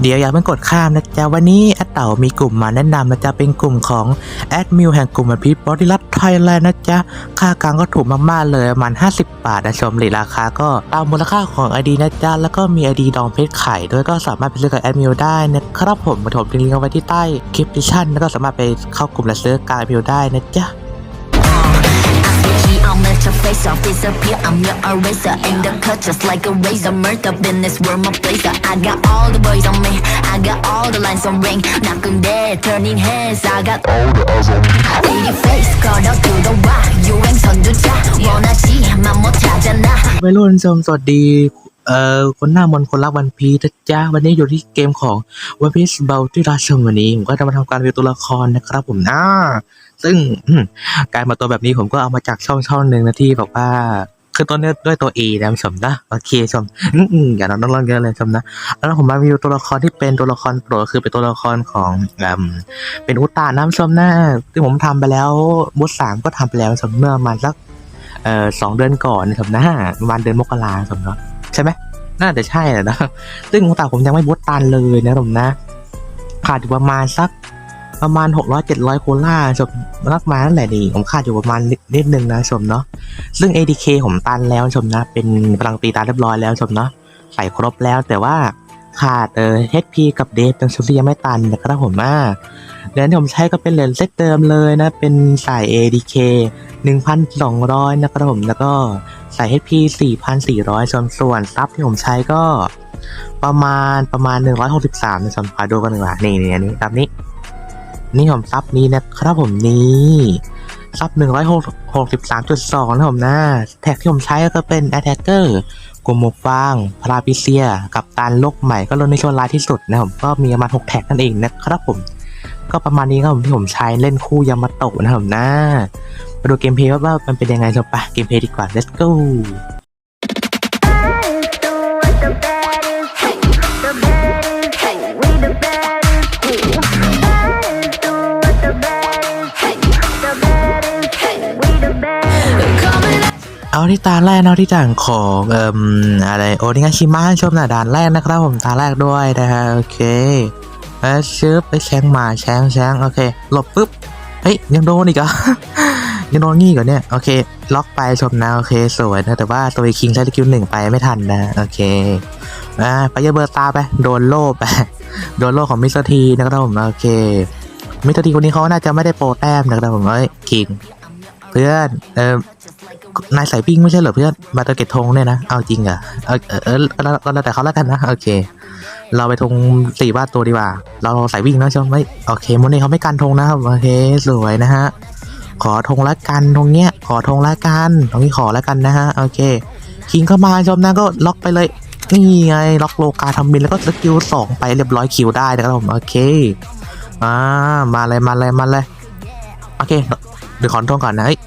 เดี๋ยวอย่าเพิ่งกดข้ามนะจ๊ะวันนี้แอดเต่ามีกลุ่มมาแนะนำนะจ๊ะเป็นกลุ่มของแอดมิวแห่งกลุ่มวันพีชบอดี้รัตไทยแลนด์นะจ๊ะค่ากลางก็ถูกมากๆเลยประมาณ 50 บาทนะชมหรือราคาก็ตามมูลค่าของ ID นะจ๊ะแล้วก็มี ID ดองเพชรไข่ด้วยก็สามารถไปซื้อกับแอดมิวได้นะครับผมมาถมลิงก์เอาไว้ที่ใต้คลิปดิชั่นแล้วก็สามารถไปเข้ากลุ่มและซื้อกางแอดมิวได้นะจ๊ะ off, disappear. I'm your eraser. Aim the cut just like a razor. Murk up in this world, my blazer. I got all the boys on me. I got all the lines on ring. Knock 'em dead, turning heads. I got all the eyes on me. Lady face, caught up to the wire. You ain't son do cha. Wanna see, 맘못 찾아나. วัยรุ่นชมสวัสดี เอ่อคนหน้ามนคนรักวันพีชนะจ๊ะวันนี้อยู่ที่เกมของวันพีชเบลที่ราชมวันนี้ผมก็จะมาทำการรีวิวตัวละครนะครับผมนะซึ่งการมาตัวแบบนี้ผมก็เอามาจากช่องช่องหนึ่งนะที่บอกว่าคือตัวนี้ด้วยตัว A นะชมนะโอเคชมอืมอย่าน้องน้องเยอะเลยชมนะแล้วผมมาวิวตัวละครที่เป็นตัวละครโปรดคือเป็นตัวละครของอืมเป็นอุตตาน้ำชมนะที่ผมทำไปแล้วบูธสามก็ทำไปแล้วชมเมื่อมาสักเอ่อสองเดือนก่อนนะครับนะประมาณเดือนมกราคมเนาะ ใช่ไหมน่าจะใช่แหละนะซึ่งของตาผมยังไม่บดตันเลยนะผมนะขาดอยู่ประมาณสักประมาณหกร้อยเจ็ดร้อยโคล่าชมรักมานั่นแหละดีผมขาดอยู่ประมาณนิดนึงนะชมเนาะซึ่ง ADK ผมตันแล้วชมนะ เป็นพลังตีตาเรียบร้อยแล้วชมเนาะใส่ครบแล้วแต่ว่า ขาดเออ HP กับเดฟเป็นชุดที่ยังไม่ตันนะครับผมอ่าเหรียญที่ผมใช้ก็เป็นเหรียญเซตเดิมเลยนะ เป็นสาย ADK 1,200 นะครับผม แล้วก็ใส่ HP 4,400 ส่วนส่วนซับที่ผมใช้ก็ประมาณประมาณ 163นะชมขอดูกันหนึ่งว่านี่นี่อันนี้ซับนี้ นี่ผมซับนี้นะครับผมนี่ซับ163.2นะผมนะ แท็กที่ผมใช้ก็เป็น Attacker กลุ่มหมกฟางพาราพิเซีย กับตันโลกใหม่ก็ลดในช่วงร้ายที่สุดนะผมก็มีประมาณ 6 แท็กนั่นเองนะครับผม ก็ประมาณนี้ครับผมที่ผมใช้เล่นคู่ยามาโตะนะครับนะมาดูเกมเพลย์ว่ามันเป็นยังไงจบปะเกมเพลย์ดีกว่า let's go เอาที่ตาแรกเนาะที่ต่างของเอ่มอะไรโอนิงาชิมะชมหน้าด่านแรกนะครับผมตาแรกด้วยนะฮะโอเคแล้วชึบไปแชงมาแชงแชงโอเคหลบปุ๊บเฮ้ยยังโดนอีกเหรอยังโดนงี้ก่อนเนี่ยโอเค ล็อกไปชมนะโอเคสวยนะแต่ว่าตัวคิงใช้สกิลหนึ่งไปไม่ทันนะโอเคอ่าไปเยอเบอร์ตาไปโดนโล่ไปโดนโล่ของมิสเตอร์ทีนะครับผมโอเคมิสเตอร์ทีคนนี้เขาน่าจะไม่ได้โปรแต้มนะครับผมเอ้ยคิงเพื่อนเออ นายสายปิ้งไม่ใช่เหรอเพื่อนมาตะเก็ตธงเนี่ยนะ เอาจริงเหรอเออเออเออแล้วแต่เขาแล้วกันนะ โอเค เราไปธงสี่บ้านตัวดีกว่า เราสายวิ่งนะใช่ไหมโอเคโมนี่เขาไม่กันธงนะครับ โอเค สวยนะฮะ ขอธงละกันธงเนี้ย ขอธงละกัน ตรงนี้ขอละกันนะฮะ โอเค คิงเข้ามาชมนะก็ล็อกไปเลย นี่ไง ล็อกโลกาทำบินแล้วก็สกิลสองไปเรียบร้อยคิวได้นะครับผม โอเค อ่า มาเลยมาเลยมาเลย โอเค เดี๋ยวขอธงก่อนนะเฮ้ย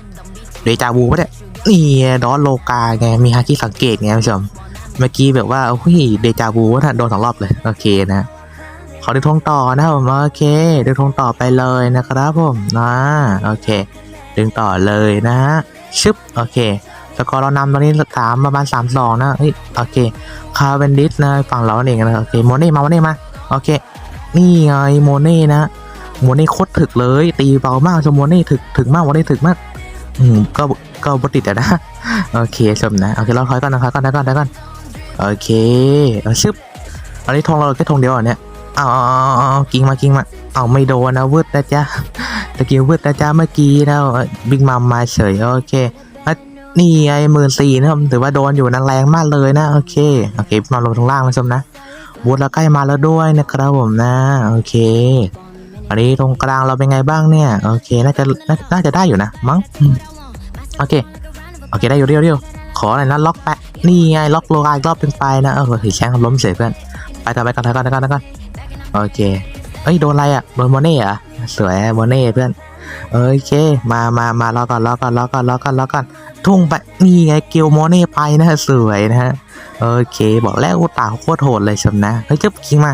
เดจาวูปะเนี่ย นี่ดอนโลกาไงมีฮาคิสังเกตไงผู้ชมเมื่อกี้แบบว่าโอ้ยเดจาวูว่าโดนสองรอบเลยโอเคนะขอดูทงต่อนะผมโอเคดูทงต่อไปเลยนะครับผมนะโอเค ดึงต่อเลยนะฮะชึบโอเคสกอร์เรานำตอนนี้สามประมาณสามสองนะเฮ้ยโอเคคาร์เวนดิสนะฝั่งเราเองนะโอเคโมเน่มาโมเน่มาโอเค นี่ไงโมเน่นะโมเน่โคตรถึกเลย ตีเบามากชมโมเน่ถึกถึกมากโมเน่ถึกมากอืมก็ ก็บติดอะนะโอเคชมนะโอเคเราถอยก่อนนะครับก่อนนะก่อนนะก่อนโอเคเอาชึบอันนี้ธงเราแค่ธงเดียวเหรอเนี่ยเอาเอาเอาเอาเอากิ้งมากิงมาเอาไม่โดนนะวืดนะจ๊ะตะกี้วืดนะจ๊ะเมื่อกี้นะบิ๊กมัมมาเฉยโอเคอะนี่ไงหมื่นสี่นะครับถือว่าโดนอยู่นะแรงมากเลยนะโอเคโอเคมาลงทางล่างแล้วชมนะวูดเราใกล้มาแล้วด้วยนะครับผมนะโอเคอันนี้ตรงกลางเราเป็นไงบ้างเนี่ยโอเคน่าจะน่าน่าจะได้อยู่นะมั้ง โอเค โอเคได้อยู่เรียวเรียวขอหน่อยนะล็อกแปะนี่ไงล็อกโลกาอีกรอบเป็นไปนะเออถือแชงล้มเสียเพื่อนไปต่อไปก่อนไปก่อนไปก่อนไปก่อนโอเคเฮ้ยโดนอะไรอะโดนโมเน่เหรอะสวยโมเน่เพื่อนโอเค มามามารอกก่อนรอกก่อนรอกก่อนรอกก่อนรอกก่อนทุ่งไปนี่ไงเกิลโมเน่ไปนะสวยนะฮะโอเค บอกแล้วอุตตาโคตรโหดเลยชมนะเฮ้ยเจ้าคิงมา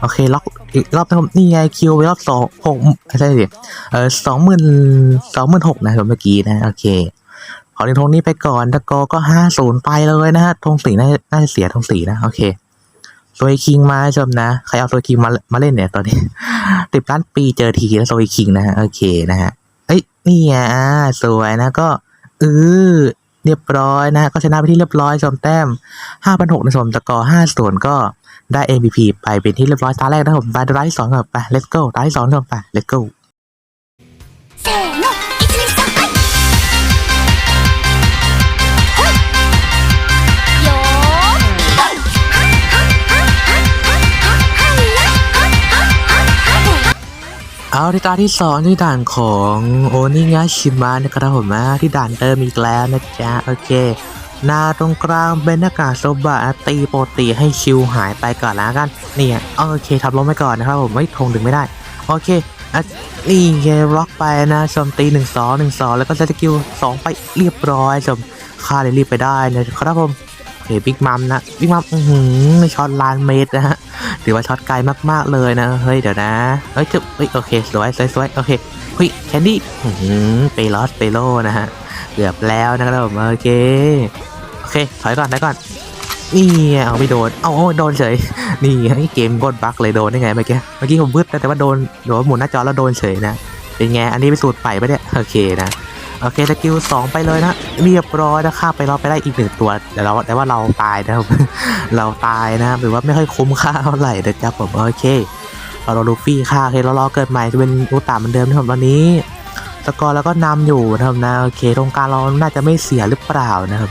โอเคล็อกอีกรอบนะครับนี่ไงคิวไปรอบสองหกใช่ดิเออสองหมื่นสองหมื่นหกนะครับเมื่อกี้นะโอเค ขอในธงนี้ไปก่อนตะโกก็ห้าศูนย์ไปเลยนะฮะธงสีน่าน่าจะเสียธงสีนะ โอเคโซยคิงมาชมนะ ใครเอาโซยคิงมามาเล่นเนี่ยตอนนี้ติดล้านปีเจอทีแล้วโซยคิงนะฮะโอเคนะฮะเอ้ยนี่อะสวยนะก็เออเรียบร้อยนะก็ชนะไปที่เรียบร้อยชมแต้มห้าพันหกนะชมตะกอห้าส่วนก็ได้ MVP ไปเป็นที่เรียบร้อยตาแรกนะผมไปตาที่สองก่อนไป let's go ตาที่สองชมไป let's go せーの เอาที่ตาที่สองที่ด่านของโอนิงาชิมะนะครับผมนะที่ด่านเติมอีกแล้วนะจ๊ะโอเคหน้าตรงกลางเป็นหน้ากากโซบะตีโปรตีให้คิวหายไปก่อนแล้วกันนี่โอเคทับลงไปก่อนนะครับผมไม่ทงดึงไม่ได้ โอเคอนี่ไงล็อกไปนะชมตีหนึ่งสองหนึ่งสองแล้วก็สกิลสองไปเรียบร้อยชมค่าเลยรีบไปได้นะครับผมโอเคบิ๊กมัมนะบิ๊กมัมอือหือช็อตลานเมตรนะฮะ ถือว่าช็อตไกลมากๆเลยนะ เฮ้ยเดี๋ยวนะ เฮ้ยจะเฮ้ยโอเคสวยสวยสวยโอเคเฮ้ยแคนดี้อื้อหือไปลอสไปโลนะฮะเกือบแล้วนะครับผมโอเคโอเคถอยก่อนถอยก่อนนี่เอาไม่โดนเอาเอาโดนเฉยนี่ไอเกมกดบั๊กเลยโดนได้ไงเมื่อกี้เมื่อกี้ผมวืดแต่ว่าโดนโดนหมุนหน้าจอแล้วโดนเฉยนะเป็นไงอันนี้เป็นสูตรใหม่ปะเนี่ยโอเคนะ โอเคสกิลสองไปเลยนะเรียบร้อยนะข้ามไปเรอบไปได้อีกหนึ่งตัวแต่เราแต่ว่าเราตายนะครับ เราตายนะหรือว่าไม่ค่อยคุ้มค่าเท่าไหร่นะครับผมโอเคเรารอลูฟี่ค่าโอเคเรารอเกิดใหม่จะเป็นอุตาเหมือนเดิมนะครับตอนนี้สกอร์แล้วก็นำอยู่นะครับนะโอเคตรงกลางเราน่าจะไม่เสียหรือเปล่านะครับ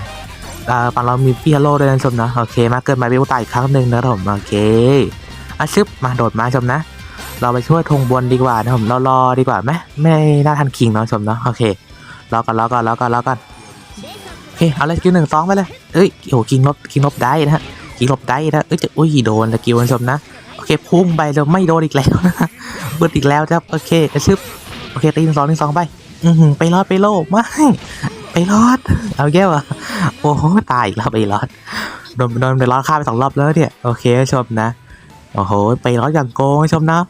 อ่าฝั่งเรามีพี่ฮัลโลด้วยนะชมนะโอเค มาเกิดใหม่เป็นอุตาอีกครั้งหนึ่งนะครับผมโอเคอาชึบมาโดดมาชมนะเราไปช่วยธงบนดีกว่านะครับเรารอดีกว่าไหมไม่น่าทันคิงเนาะชมเนาะโอเค รอก่อนรอก่อนรอก่อนรอก่อนโอเคเอาเลยคิวหนึ่งสองไปเลยเอ้ยโอ้คิงลบคิงลบได้นะฮะกีหลบได้นะเอ้ยจะอุ้ยโดนตะกิวคุณผู้ชมนะโอเคพุ่งไปจะไม่โดนอีกแล้วนะเบิดอีกแล้วครับโอเคกระชึบโอเคตีหนึ่งสองหนึ่งสองไปอือหือไปรอดไปโลกไม่ไปรอดเอาแก้วอะโอ้โหตายอีกแล้วไปรอดโดนโดนไปรอดฆ่าไปสองรอบแล้วเนี่ยโอเคผู้ชมนะ โอ้โห ไปรอดอย่างโก้ชมนะ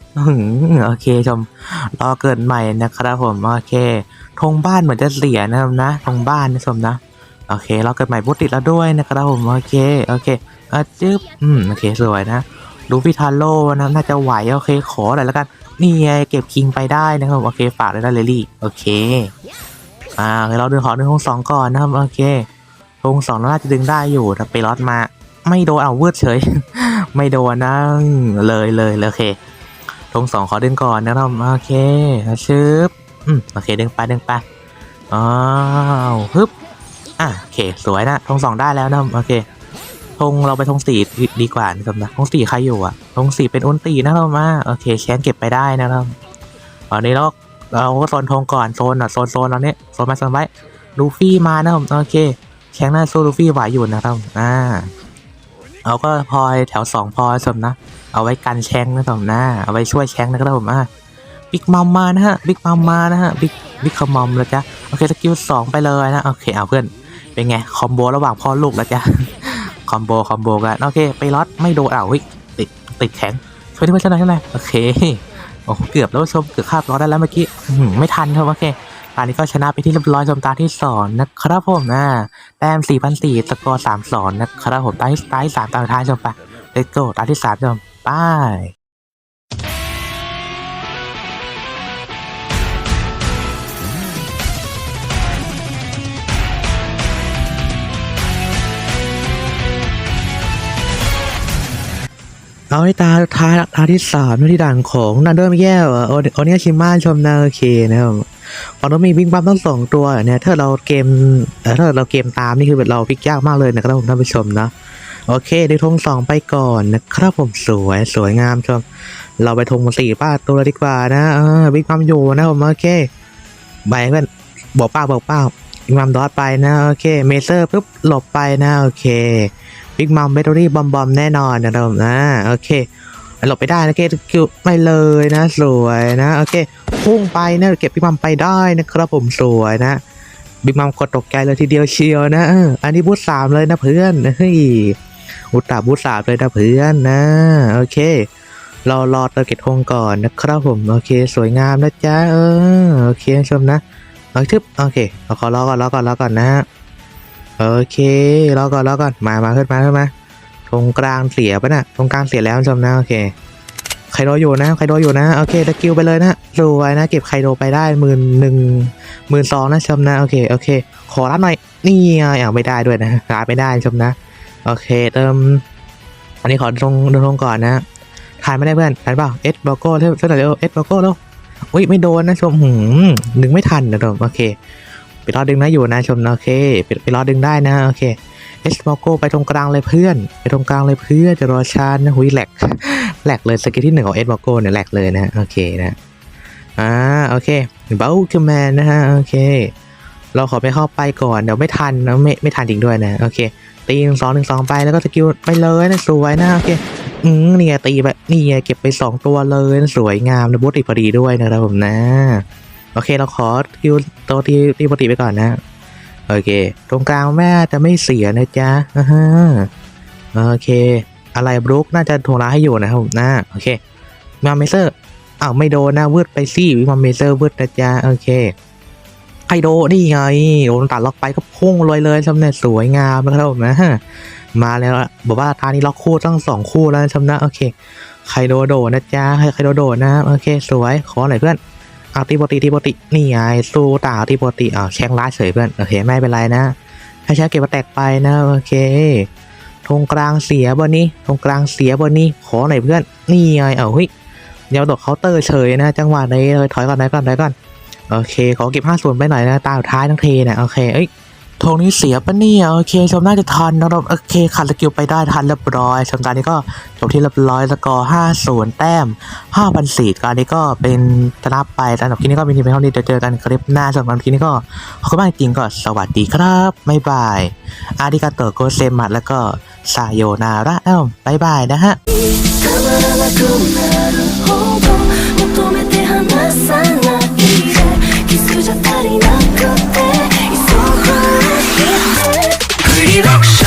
โอเคชม รอเกิดใหม่นะครับผมโอเคธงบ้านเหมือนจะเสียนะครับนะธงบ้านนะชมนะโอเค รอเกิดใหม่บุติดแล้วด้วยนะครับผมโอเคโอเคอะจึ๊บอืมโอเคสวยนะดูพิทาโร่นะน่าจะไหวโอเคขอหน่อยแล้วกันนี่ไงเก็บคิงไปได้นะครับโอเคฝากเลยนะเลลี่โอเคอ่าเราดึงขอดึงทงสองก่อนนะครับโอเคทงสองน่าจะดึงได้อยู่ถ้าไปรอดมา ไม่โดนเอาเวืดเฉย ไม่โดนนะเลยเลยเลยโอเคทงสองขอเดึงก่อนนะครับโอเคชึบอืมโอเคเดึงไปเดึงไปอ้าวฮึบอะโอเคสวยนะทงสองได้แล้วนะโอเคธงเราไปธงสี่ดีกว่านะครับนะธงสี่ใครอยู่อะธงสี่เป็นอุนตีนะครับมาโอเคแชนเก็บไปได้นะครับตอนนี้เราเราก็โซนธงก่อนโซนอะโซนโซนเราเนี้ยโซนมาโซนไว้ลูฟี่มานะครับโอเคแชงหน้าสู้ลูฟี่ไหวอยู่นะครับอ่า เราก็พลอยแถวสองพลอยสมนะ เอาไว้กันแชงนะครับนะเอาไว้ช่วยแชงนะครับผมอ่าบิ๊กมัมมานะฮะบิ๊กมัมมานะฮะบิ๊กบิ๊กคอมมอมแล้วจ้ะโอเคสกิลสองไปเลยนะโอเคเอาเพื่อนเป็นไงคอมโบระหว่างพ่อลูกแล้วจ้ะคอมโบคอมโบกันโอเคไปล็อตไม่โดนอ้าวเฮ้ยติดติดแข็งช่วยด้วยช่วยหน่อยช่วยหน่อยโอเคโอ้เกือบแล้วชมเกือบคาบล็อตได้แล้วเมื่อกี้ไม่ทันครับโอเค อนนี้ก็ชนะไปที่เรียบร้อยจมตาที่สองนะครับผมนะแต้ม4 0 0 4สกอร์3 2นะครับผมตาที่ตาที่สามตาสุดท้ายจมไปเลตโก้ตาที่สามจมไป เอาให้ตาท้ายตาที่สามที่ด่านของนันเดอร์ไม่แย่ว่ะโอโอเนียชิมาชมนาโอเคนะครับฝั่งนู้นมีวิ่งปั๊มทั้งสองตัวเนี่ยถ้าเราเกมเอ่อถ้าเราเกมตามนี่คือแบบเราพลิกยากมากเลยนะครับผมท่านผู้ชมนะโอเคได้ธงสองไปก่อนนะครับผมสวยสวยงามชม เราไปธงสี่ป้าตัวดีกว่านะเออวิ่งปั๊มอยู่นะผมโอเคไปเพื่อนบอกป้าบอกป้าวิ่งปั๊มดอทไปนะโอเคเมเซอร์ปุ๊บหลบไปนะโอเค บิ๊กมัมเบตเตอรี่บอมบอมแน่นอนนะครับนะโอเคหลบไปได้นะเกตคิวไม่เลยนะ สวยนะโอเคพุ่งไปนะเก็บบิ๊กมัมไปได้นะครับผมสวยนะบิ๊กมัมกดตกใจเลยทีเดียวเชียวนะอันนี้บูทสามเลยนะเพื่อนเฮ้ยอุตตาบูทสามเลยนะเพื่อนนะโอเครอรอเตอร์เก็ตฮงก่อนนะครับผมโอเค สวยงามนะจ๊ะเออโอเคชมนะเอาทึบโอเคเราขอรอก่อนรอก่อนรอก่อนนะ โอเครอก่อนรอก่อนมามาขึ้นมาขึ้นมาตรงกลางเสียปะนะตรงกลางเสียแล้วชมนะโอเคไคโดอยู่นะไคโดอยู่นะโอเคตะกิวไปเลยนะรวยนะเก็บไคโดไปได้หมื่นหนึ่งหมื่นสองนะชมนะโอเคโอเค ขอรับหน่อยนี่ไงอ่าไม่ได้ด้วยนะรับไม่ได้ชมนะโอเคเติมอันนี้ขอลงลงก่อนนะทานไม่ได้เพื่อนทานเปล่าเอสโลโก้เท่าไหร่เร็วเอสโลโก้เร็วอุ้ยไม่โดนนะชมหืมดึงไม่ทันนะชมโอเค ไปรอดึงนะอยู่นะชมนะโอเคไปไปรอดึงได้นะโอเคเอสโมโกไปตรงกลางเลยเพื่อน ไปตรงกลางเลยเพื่อนจะรอชาร์จนะหุยแหลกแหลกเลยสกิลที่หนึ่งของเอสโมโกเนี่ยแหลกเลยนะโอเคนะอ่าโอเคเบลคแมนนะฮะโอเค เราขอไปเข้าไปก่อนเดี๋ยวไม่ทันนะไม่ไม่ทันจริงด้วยนะโอเค ตีหนึ่งสองหนึ่งสองไปแล้วก็สกิลไปเลยนะสวยนะโอเคอืมนี่ไงตีไปนี่ไงเก็บไปสองตัวเลยนะสวยงามนะบูติพอดีด้วยนะครับผมนะ โอเคเราขอสกิลตัวที่ตีปกติไปก่อนนะ โอเค ตรงกลางแม่จะไม่เสียนะจ๊ะอ่าฮะโอเค อะไรบรุกน่าจะทวงร้ายให้อยู่นะครับนะโอเคมาเมเซอร์อ้าวไม่โดนนะวืดไปสิวิมาเมเซอร์วืดนะจ๊ะโอเคไคโดนี่ไงโดนตัดล็อกไปก็พุ่งลอยเลยชำเนี่ยสวยงามนะครับผมนะมาแล้วบอกว่าตานี้ล็อกคู่ตั้งสองคู่แล้วชำนะโอเคไคโดโดนะจ๊ะไคโดโดนะโอเค สวยขอหน่อยเพื่อน อาตีปกติตีปกติ นี่ไงสู้ต่างตีปกติอ่าแข้งล้าเฉยเพื่อนโอเคไม่เป็นไรนะให้ใช้เก็บมาแตกไปนะโอเคธงกลางเสียบนนี้ธงกลางเสียบนนี้ขอหน่อยเพื่อน นี่ไงเอาเฮ้ยเดี๋ยวดอกเคาน์เตอร์เฉยนะ จังหวะนี้เลยถอยก่อนถอยก่อนถอยก่อนโอเค ขอเก็บห้าส่วนไปหน่อยนะตาสุดท้ายทั้งเทนะโอเคเอ้ย ธงนี้เสียปะเนี่ยโอเคชมน่าจะทันนะครับโอเคขัดสกิลไปได้ทันเรียบร้อยชมตารนี้ก็จบที่เรียบร้อยสกอร์ห้าศูนย์แต้มห้าพันสี่การนี้ก็เป็นชนะไปสำหรับคลิปนี้ก็มีทีมเพียงเท่านี้เดี๋ยวเจอกันคลิปหน้าสำหรับคลิปนี้ก็ขอบคุณมากจริงก็สวัสดีครับบ๊ายบายอาริกาโตโกเซมัสแล้วก็ซาโยนาระเอ้าบ๊ายบายนะฮะ rock show.